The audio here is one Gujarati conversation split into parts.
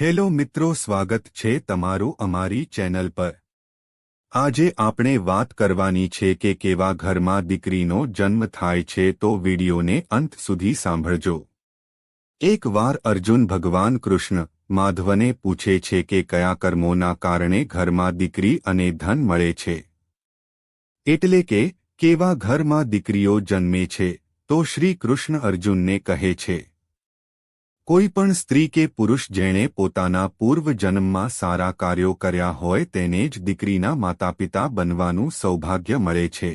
હેલો મિત્રો, સ્વાગત છે તમારું અમારી ચેનલ પર. આજે આપણે વાત કરવાની છે કે કેવા ઘરમાં દીકરીનો જન્મ થાય છે તો વિડીયોને અંત સુધી સાંભળજો. એકવાર અર્જુન ભગવાન કૃષ્ણ માધવને પૂછે છે કે કયા કર્મોના કારણે ઘરમાં દીકરી અને ધન મળે છે. એટલે કે, કેવા ઘરમાં દીકરીઓ જન્મે છે, તો શ્રી કૃષ્ણ અર્જુનને કહે છે. કોઈ પણ સ્ત્રી કે પુરુષ જેણે પોતાના પૂર્વ જન્મમાં સારા કાર્યો કર્યા હોય તેને જ દીકરીના માતાપિતા બનવાનું સૌભાગ્ય મળે છે.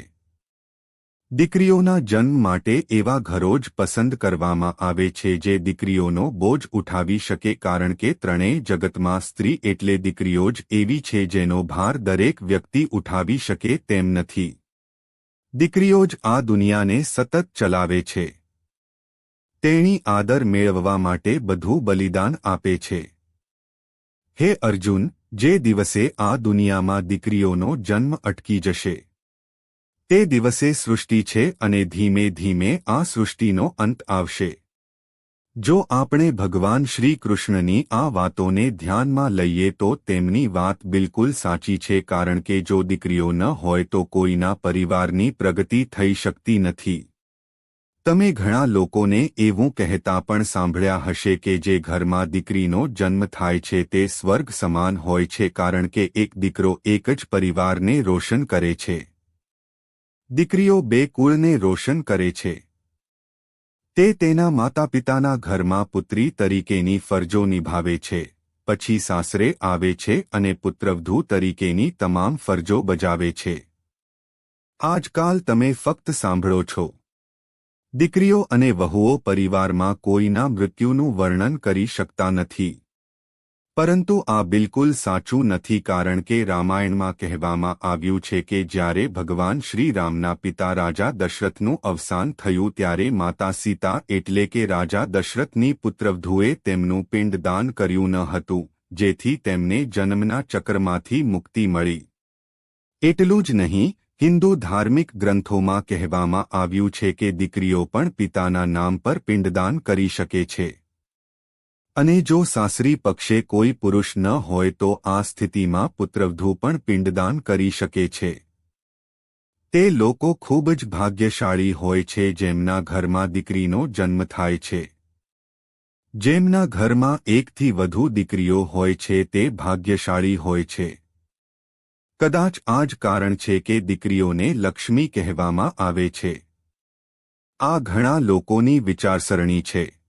દીકરીઓના જન્મ માટે એવા ઘરો જ પસંદ કરવામાં આવે છે જે દીકરીઓનો બોજ ઉઠાવી શકે કારણ કે ત્રણેય જગતમાં સ્ત્રી એટલે દીકરીઓ જ એવી છે જેનો ભાર દરેક વ્યક્તિ ઉઠાવી શકે તેમ નથી. દીકરીઓ જ આ દુનિયાને સતત ચલાવે છે. તેણી આદર મેળવવા માટે બધું બલિદાન આપે છે. હે અર્જુન, જે દિવસે આ દુનિયામાં દીકરીઓનો જન્મ અટકી જશે, તે દિવસે સૃષ્ટિ છે અને ધીમે ધીમે આ સૃષ્ટિનો અંત આવશે. જો આપણે ભગવાન શ્રી કૃષ્ણની આ વાતોને ધ્યાનમાં લઈએ તો તેમની વાત બિલકુલ સાચી છે કારણ કે જો દીકરીઓ ન હોય તો કોઈના પરિવારની પ્રગતિ થઈ શકતી નથી. તમે ઘણા લોકોને એવું કહેતા પણ સાંભળ્યા હશે કે જે ઘરમાં દીકરીનો જન્મ થાય છે તે સ્વર્ગ સમાન હોય છે કારણ કે એક દીકરો એક જ પરિવારને રોશન કરે છે. દીકરીઓ બે કુળને રોશન કરે છે. તે તેના માતાપિતાના ઘરમાં પુત્રી તરીકેની ફરજો નિભાવે છે. પછી સાસરે આવે છે અને પુત્રવધૂ તરીકેની તમામ ફરજો બજાવે છે. આજકાલ તમે ફક્ત સાંભળો છો. દીકરીઓ અને વહુઓ પરિવારમાં કોઈના મૃત્યુનું વર્ણન કરી શકતા નથી. પરંતુ આ બિલકુલ સાચું નથી કારણ કે રામાયણમાં કહેવામાં આવ્યું છે કે જ્યારે ભગવાન શ્રીરામના પિતા રાજા દશરથનું અવસાન થયું ત્યારે માતા સીતા એટલે કે રાજા દશરથની પુત્રવધુએ તેમનું પિંડદાન કર્યું ન હતું, જેથી તેમને જન્મના ચક્રમાંથી મુક્તિ મળી. એટલું જ નહીં હિન્દુ ધાર્મિક ગ્રંથોમાં કહેવામાં આવ્યું છે કે દીકરીઓ પણ પિતાના નામ પર પિંડદાન કરી શકે છે. અને જો સાસરી પક્ષે કોઈ પુરુષ ન હોય તો આ સ્થિતિમાં પુત્રવધુ પણ પિંડદાન કરી શકે છે. તે લોકો ખૂબ જ ભાગ્યશાળી હોય છે જેમના ઘરમાં દીકરીનો જન્મ થાય છે. જેમના ઘરમાં એકથી વધુ દીકરીઓ હોય છે તે ભાગ્યશાળી હોય છે. કદાચ આ જ કારણ છે કે દીકરીઓને લક્ષ્મી કહેવામાં આવે છે. આ ઘણા લોકોની વિચારસરણી છે.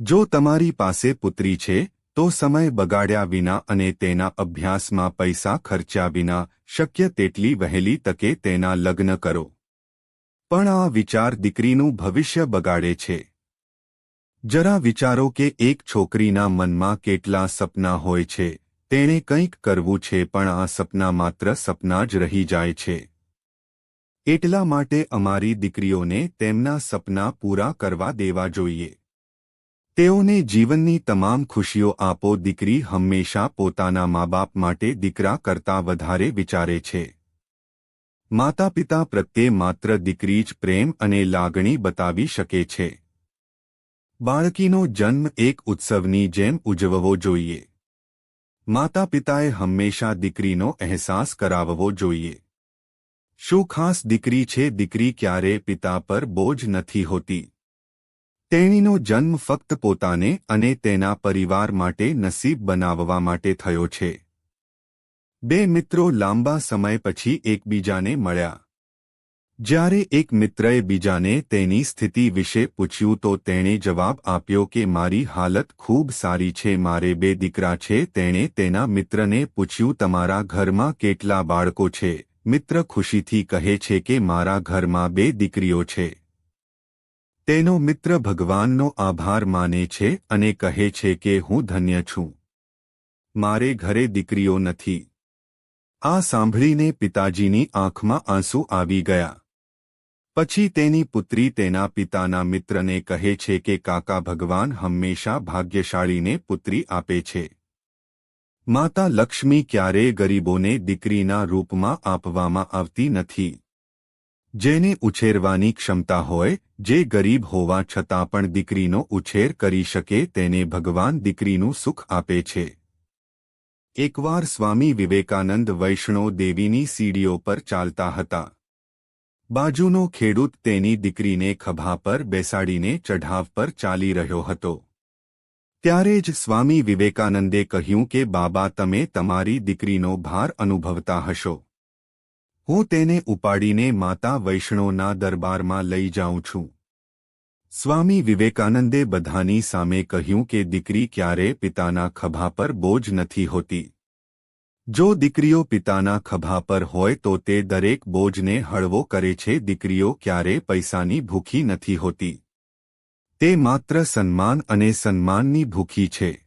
જો તમારી પાસે પુત્રી છે, તો સમય બગાડ્યા વિના અને તેના અભ્યાસમાં પૈસા ખર્ચ્યા વિના શક્ય તેટલી વહેલી તકે તેના લગ્ન કરો. પણ આ વિચાર દીકરીનું ભવિષ્ય બગાડે છે. જરા વિચારો કે એક છોકરીના મનમાં કેટલા સપના હોય છે. તેણે કંઈક કરવું છે પણ આ સપના માત્ર સપના જ રહી જાય છે. એટલા માટે અમારી દીકરીઓને તેમના સપના પૂરા કરવા દેવા જોઈએ. તેઓને જીવનની તમામ ખુશીઓ આપો દીકરી હંમેશા પોતાના મા બાપ માટે દીકરા કરતાં વધારે વિચારે છે. માતા પિતા પ્રત્યે માત્ર દીકરી જ પ્રેમ અને લાગણી બતાવી શકે છે. બાળકીનો જન્મ એક ઉત્સવની જેમ ઉજવવો જોઈએ. માતા પિતાએ હંમેશા દીકરીનો અહેસાસ કરાવવો જોઈએ. શું ખાસ દીકરી છે? દીકરી ક્યારે પિતા પર બોજ નથી હોતી. તેણીનો જન્મ ફક્ત પોતાને અને તેના પરિવાર માટે નસીબ બનાવવા માટે થયો છે. બે મિત્રો લાંબા સમય પછી એકબીજાને મળ્યા. જ્યારે એક મિત્રએ બીજાને તેની સ્થિતિ વિશે પૂછ્યું તો તેણે જવાબ આપ્યો કે, મારી હાલત ખૂબ સારી છે, મારે બે દીકરા છે. તેણે તેના મિત્રને પૂછ્યું, તમારા ઘરમાં કેટલા બાળકો છે? મિત્ર ખુશીથી કહે છે કે, મારા ઘરમાં બે દીકરીઓ છે. તેનો મિત્ર ભગવાનનો આભાર માને છે અને કહે છે કે, હું ધન્ય છું. મારે ઘરે દીકરીઓ નથી. આ સાંભળીને પિતાજીની આંખમાં આંસુ આવી ગયા. પછી તેની પુત્રી તેના પિતાના મિત્રને કહે છે કે, કાકા, ભગવાન હંમેશા ભાગ્યશાળીને પુત્રી આપે છે. માતા લક્ષ્મી ક્યારેય ગરીબોને દીકરીના રૂપમાં આપવામાં આવતી નથી. જેને ઉછેરવાની ક્ષમતા હોય, જે ગરીબ હોવા છતાં પણ દીકરીનો ઉછેર કરી શકે, તેને ભગવાન દીકરીનું સુખ આપે છે. એકવાર સ્વામી વિવેકાનંદ વૈષ્ણો દેવીની સીડીઓ પર ચાલતા હતા. બાજુનો ખેડૂત તેની દીકરીને ખભા પર બેસાડીને ચઢાવ પર ચાલી રહ્યો હતો. ત્યારે જ સ્વામી વિવેકાનંદે કહ્યું કે, બાબા, તમે તમારી દીકરીનો ભાર અનુભવતા હશો. હું તેને ઉપાડીને માતા વૈષ્ણોના દરબારમાં લઈ જાઉં છું. સ્વામી વિવેકાનંદે બધાની સામે કહ્યું કે, દીકરી ક્યારે પિતાના ખભા પર બોજ નથી હોતી. જો દીકરીઓ પિતાના ખભા પર હોય તો તે દરેક બોજને હળવો કરે છે. દીકરીઓ ક્યારે પૈસાની ભૂખી નથી હોતી. તે માત્ર સન્માન અને સન્માનની ભૂખી છે.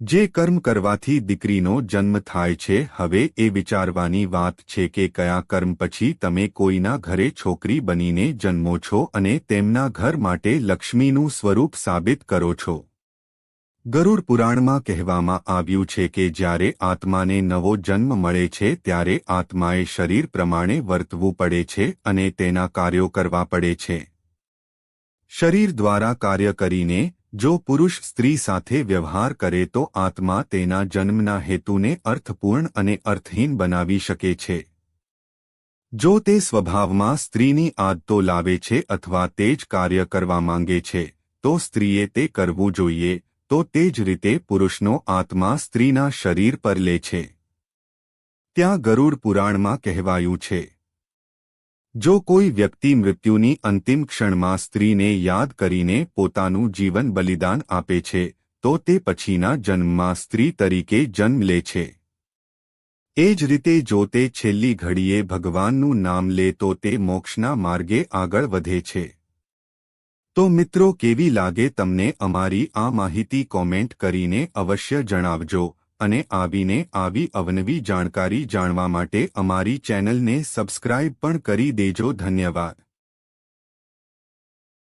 જે કર્મ કરવાથી દીકરીનો જન્મ થાય છે. હવે એ વિચારવાની વાત છે કે કયા કર્મ પછી તમે કોઈના ઘરે છોકરી બનીને જન્મો છો અને તેમના ઘર માટે લક્ષ્મીનું સ્વરૂપ સાબિત કરો છો. ગરુડ પુરાણમાં કહેવામાં આવ્યું છે કે જ્યારે આત્માને નવો જન્મ મળે છે ત્યારે આત્માએ શરીર પ્રમાણે વર્તવું પડે છે અને તેના કાર્યો કરવા પડે છે. શરીર દ્વારા કાર્ય કરીને જો પુરુષ સ્ત્રી સાથે વ્યવહાર કરે તો આત્મા તેના જન્મના હેતુને અર્થપૂર્ણ અને અર્થહીન બનાવી શકે છે. જો તે સ્વભાવમાં સ્ત્રીની આદતો લાવે છે અથવા તે જ કાર્ય કરવા માંગે છે, તો સ્ત્રીએ તે કરવું જોઈએ. તો તે જ રીતે પુરુષનો આત્મા સ્ત્રીના શરીર પર લે છે. ત્યાં ગરુડ પુરાણમાં કહેવાયું છે. જો કોઈ વ્યક્તિ મૃત્યુની અંતિમ ક્ષણમાં સ્ત્રીને યાદ કરીને પોતાનું જીવન બલિદાન આપે છે, તો તે પછીના જન્મમાં સ્ત્રી તરીકે જન્મ લે છે. એ જ રીતે જો તે છેલ્લી ઘડીએ ભગવાનનું નામ લે તો તે મોક્ષના માર્ગે આગળ વધે છે. તો મિત્રો કેવી લાગે તમને અમારી આ માહિતી કોમેન્ટ કરીને અવશ્ય જણાવજો અને આવીને આવી અવનવી જાણકારી જાણવા માટે અમારી ચેનલને સબસ્ક્રાઇબ પણ કરી દેજો ધન્યવાદ.